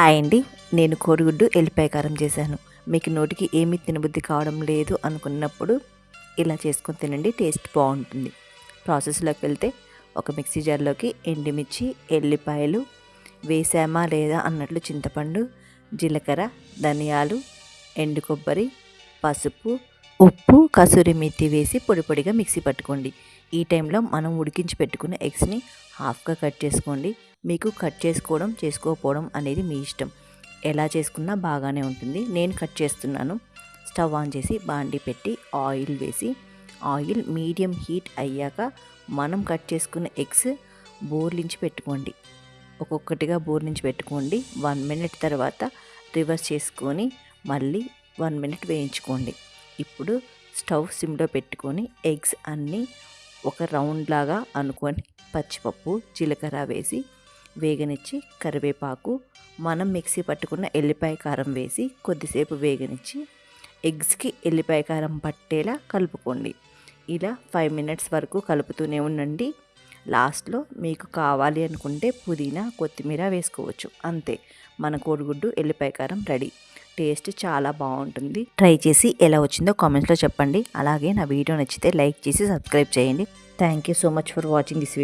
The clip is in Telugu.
హాయ్ అండి. నేను కోడిగుడ్డు ఎల్లిపాయ కారం చేశాను. మీకు నోటికి ఏమీ తినబుద్ధి కావడం లేదు అనుకున్నప్పుడు ఇలా చేసుకొని తినండి టేస్ట్ బాగుంటుంది. ప్రాసెస్లోకి వెళ్తే ఒక మిక్సీ జార్లోకి ఎండుమిర్చి ఎల్లిపాయలు వేసామా లేదా అన్నట్లు చింతపండు జీలకర్ర ధనియాలు ఎండు కొబ్బరి పసుపు ఉప్పు కసూరి మెత్తి వేసి పొడి పొడిగా మిక్సీ పట్టుకోండి. ఈ టైంలో మనం ఉడికించి పెట్టుకున్న ఎగ్స్ని హాఫ్గా కట్ చేసుకోండి. మీకు కట్ చేసుకోవడం చేసుకోకపోవడం అనేది మీ ఇష్టం. ఎలా చేసుకున్నా బాగానే ఉంటుంది. నేను కట్ చేస్తున్నాను. స్టవ్ ఆన్ చేసి బాండి పెట్టి ఆయిల్ వేసి ఆయిల్ మీడియం హీట్ అయ్యాక మనం కట్ చేసుకున్న ఎగ్స్ బోర్లించి పెట్టుకోండి. ఒక్కొక్కటిగా బోర్లించి పెట్టుకోండి. వన్ మినిట్ తర్వాత రివర్స్ చేసుకొని మళ్ళీ వన్ మినిట్ వేయించుకోండి. ఇప్పుడు స్టవ్ సిమ్లో పెట్టుకొని ఎగ్స్ అన్నీ ఒక రౌండ్ లాగా అనుకొని పచ్చిపప్పు జీలకర్ర వేసి వేగనిచ్చి కరివేపాకు మనం మిక్సీ పట్టుకున్న ఎల్లిపాయ కారం వేసి కొద్దిసేపు వేగనిచ్చి ఎగ్స్కి ఎల్లిపాయ కారం పట్టేలా కలుపుకోండి. ఇలా ఫైవ్ మినిట్స్ వరకు కలుపుతూనే ఉండండి. లాస్ట్లో మీకు కావాలి అనుకుంటే పుదీనా కొత్తిమీర వేసుకోవచ్చు. అంతే. మన కోడిగుడ్డు ఎల్లిపాయ కారం రెడీ. టేస్ట్ చాలా బాగుంటుంది. ట్రై చేసి ఎలా వచ్చిందో కామెంట్స్లో చెప్పండి. అలాగే నా వీడియో నచ్చితే లైక్ చేసి సబ్స్క్రైబ్ చేయండి. Thank you so much for watching this video.